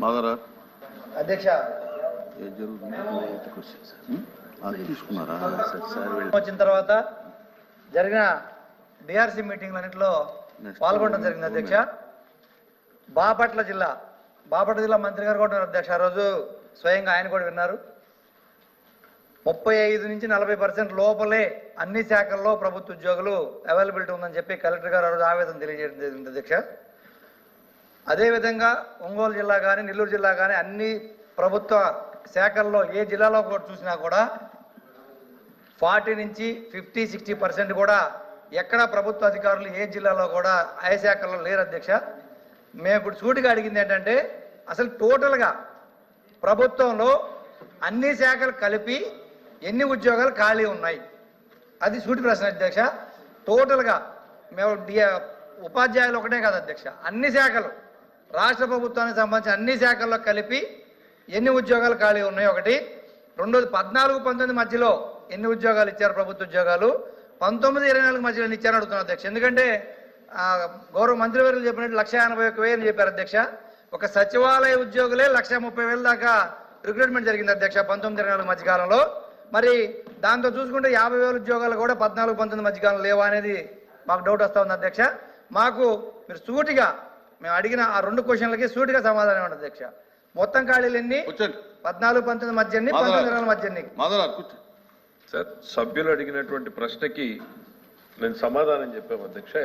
మదరా. అధ్యక్ష. తీసుకున్నారా? వచ్చిన తర్వాత జరిగిన డిఆర్సీ మీటింగ్లన్నింటిలో. పాల్గొనడం జరిగింది అధ్యక్ష. బాపట్ల జిల్లా. బాపట్ల జిల్లా మంత్రి గారు కూడా ఉన్నారు అధ్యక్ష. ఆ రోజు స్వయంగా ఆయన కూడా విన్నారు. ముప్పై ఐదు నుంచి నలభై పర్సెంట్ లోపలే అన్ని శాఖల్లో ప్రభుత్వ ఉద్యోగులు అవైలబిలిటీ ఉందని చెప్పి కలెక్టర్ గారు ఆ రోజు ఆవేదన తెలియజేయడం జరిగింది అధ్యక్ష. అదేవిధంగా ఒంగోలు జిల్లా కానీ నెల్లూరు జిల్లా కానీ అన్ని ప్రభుత్వ శాఖల్లో ఏ జిల్లాలో కూడా చూసినా కూడా ఫార్టీ నుంచి ఫిఫ్టీ సిక్స్టీ పర్సెంట్ కూడా ఎక్కడ ప్రభుత్వ అధికారులు ఏ జిల్లాలో కూడా ఆయా శాఖల్లో లేరు అధ్యక్ష. మేము ఇప్పుడు సూటిగా అడిగింది ఏంటంటే అసలు టోటల్గా ప్రభుత్వంలో అన్ని శాఖలు కలిపి ఎన్ని ఉద్యోగాలు ఖాళీ ఉన్నాయి? అది సూటి ప్రశ్న అధ్యక్ష. టోటల్గా మేము డి ఉపాధ్యాయులు ఒకటే కాదు అధ్యక్ష. అన్ని శాఖలు రాష్ట్ర ప్రభుత్వానికి సంబంధించిన అన్ని శాఖల్లో కలిపి ఎన్ని ఉద్యోగాలు ఖాళీ ఉన్నాయి ఒకటి రెండోది పద్నాలుగు పంతొమ్మిది మధ్యలో ఎన్ని ఉద్యోగాలు ఇచ్చారు ప్రభుత్వ ఉద్యోగాలు పంతొమ్మిది ఇరవై నాలుగు మధ్యలో ఎన్ని ఇచ్చారని అడుగుతున్నాను అధ్యక్ష. ఎందుకంటే గౌరవ మంత్రివర్యులు చెప్పినట్టు లక్ష ఎనభై ఒక్క వేలు చెప్పారు అధ్యక్ష. ఒక సచివాలయ ఉద్యోగులే లక్ష ముప్పై వేల దాకా రిక్రూట్మెంట్ జరిగింది అధ్యక్ష పంతొమ్మిది ఇరవై నాలుగు మధ్యకాలంలో. మరి దాంతో చూసుకుంటే యాభై వేల ఉద్యోగాలు కూడా పద్నాలుగు పంతొమ్మిది మధ్యకాలం లేవా అనేది మాకు డౌట్ వస్తూ ఉంది అధ్యక్ష. మాకు మీరు సూటిగా మేము అడిగిన ఆ రెండు క్వశ్చన్లకి సూటిగా సమాధానం ఇవ్వండి అధ్యక్ష. మొత్తం ఖాళీలు ఎన్ని పద్నాలుగు పంతొమ్మిది మధ్య ఎన్ని పంతొమ్మిది మధ్య ఎన్ని సార్ సభ్యులు అడిగినటువంటి ప్రశ్నకి నేను సమాధానం చెప్పాము అధ్యక్ష.